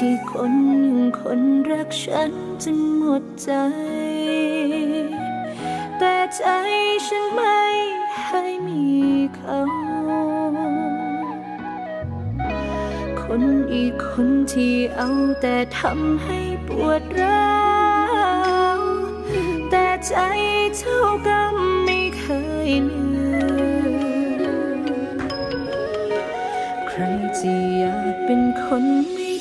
ที่คนหนึ่งคนรักฉันจนหมดใจ แต่ใจฉันไม่ให้มีเขา คนอีกคนที่เอาแต่ทำให้ปวดร้าวแต่ใจเท่ากับไม่เคยลืมใครจะอยากเป็นคนไม่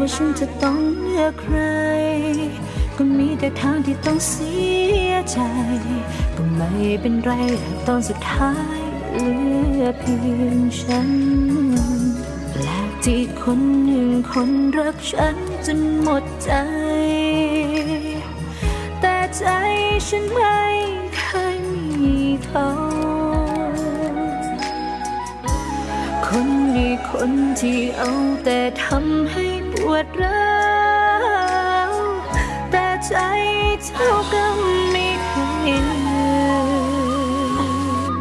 ว่าฉันจะต้องเลือกใคร ก็มีแต่ทางที่ต้องเสียใจ ก็ไม่เป็นไรหากตอนสุดท้ายเหลือเพียงฉัน แลกที่คนหนึ่งคนรักฉันจนหมดใจ แต่ใจฉันไม่เคยมีเขา คนที่เอาแต่ทำให้ปวดร้าวแต่ใจเท่ากับไม่เคยลืม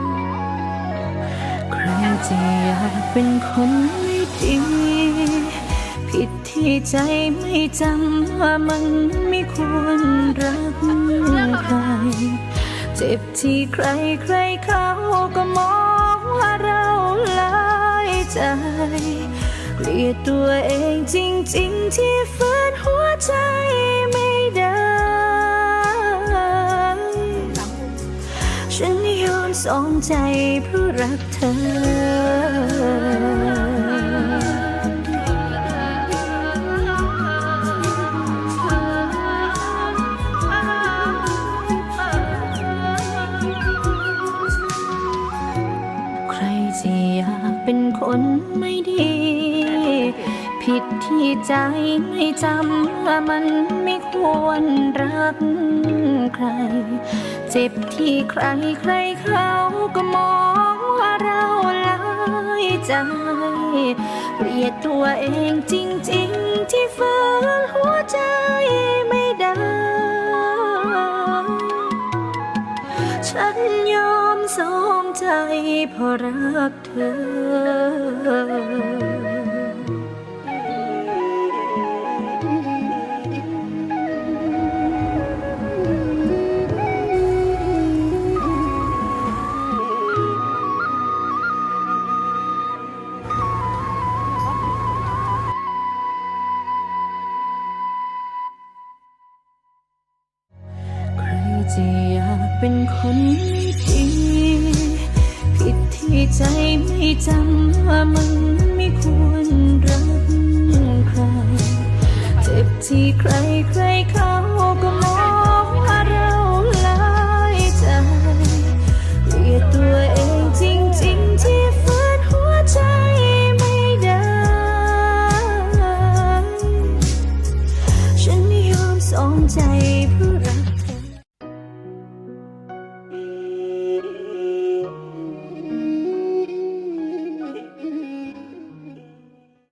ใครจะอยากเป็นคนไม่ดี ผิดที่ใจไม่จำว่ามันไม่ควรรักใคร เจ็บที่ใครใครเขาก็มองว่าเราหา เกลียดตัวเองจริงๆ ที่ฝืนหัวใจไม่ได้ ฉันยอมสองใจเพื่อรักเธอใครจะอยาก เป็นคนไม่ดี ผิดที่ใจไม่จำว่ามันไม่ควรรักใคร เจ็บที่ใครใครเขาก็มองว่าเราลายใจเกลียดตัวเองจริง ๆ ที่ฝืนหัวใจ อมสองใจเพราะรักเธอใครจะอยากเป็นคน ไม่ดีผิดที่ใจไม่จำว่ามันไม่ควรรักใคร เจ็บที่ใครใครเขา